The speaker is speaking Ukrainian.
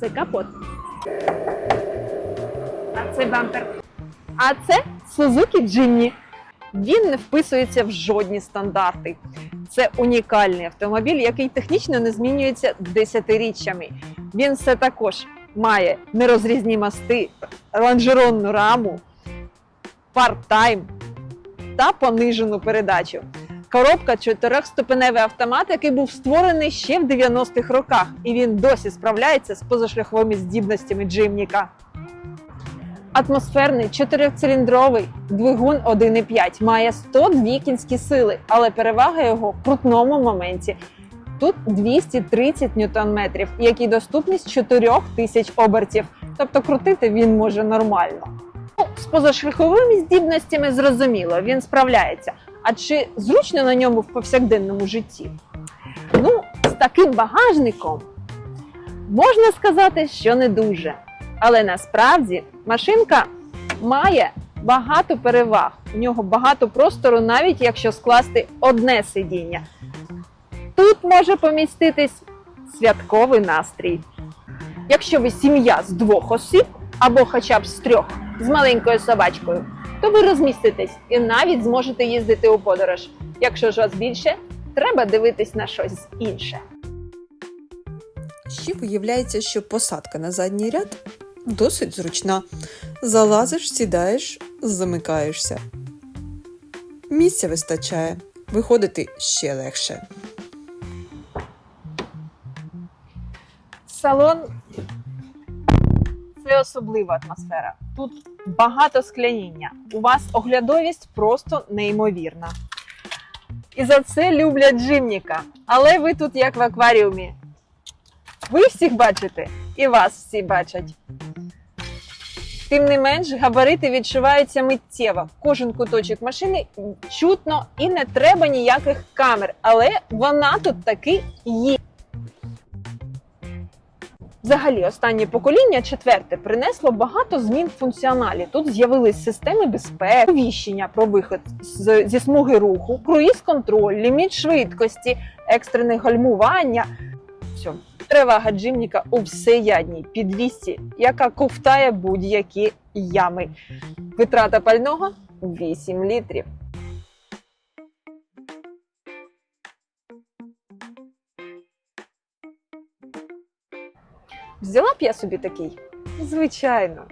Це капот. А це бампер. А це Suzuki Jimny. Він не вписується в жодні стандарти. Це унікальний автомобіль, який технічно не змінюється десятиріччями. Він все також має нерозрізні мости, лонжеронну раму, парт-тайм та понижену передачу. Коробка чотирьохступеневий автомат, який був створений ще в 90-х роках, і він досі справляється з позашляховими здібностями Джимніка. Атмосферний чотирьохциліндровий двигун 1,5 має 102 кінські сили, але перевага його в крутному моменті. Тут 230 ньютон-метрів, які доступні з 4000 обертів. Тобто крутити він може нормально. Ну, з позашляховими здібностями зрозуміло, він справляється. А чи зручно на ньому в повсякденному житті? Ну, з таким багажником можна сказати, що не дуже. Але насправді машинка має багато переваг. У нього багато простору, навіть якщо скласти одне сидіння. Тут може поміститись святковий настрій. Якщо ви сім'я з двох осіб або хоча б з трьох з маленькою собачкою, то ви розміститесь і навіть зможете їздити у подорож. Якщо ж вас більше, треба дивитись на щось інше. Ще виявляється, що посадка на задній ряд досить зручна. Залазиш, сідаєш, замикаєшся. Місця вистачає, виходити ще легше. Салон це особлива атмосфера. Тут багато скляніння. У вас оглядовість просто неймовірна. І за це люблять джимніка. Але ви тут як в акваріумі. Ви всіх бачите, і вас всі бачать. Тим не менш, габарити відчуваються миттєво. Кожен куточок машини чутно і не треба ніяких камер, але вона тут таки є. Взагалі, останнє покоління, четверте, принесло багато змін в функціоналі. Тут з'явились системи безпеки, повіщення про виход з, зі смуги руху, круїз-контроль, ліміт швидкості, екстрене гальмування. Все. Перевага джимніка у всеядній підвісці, яка ковтає будь-які ями. Витрата пального 8 літрів. Взяла б я собі такий? Звичайно.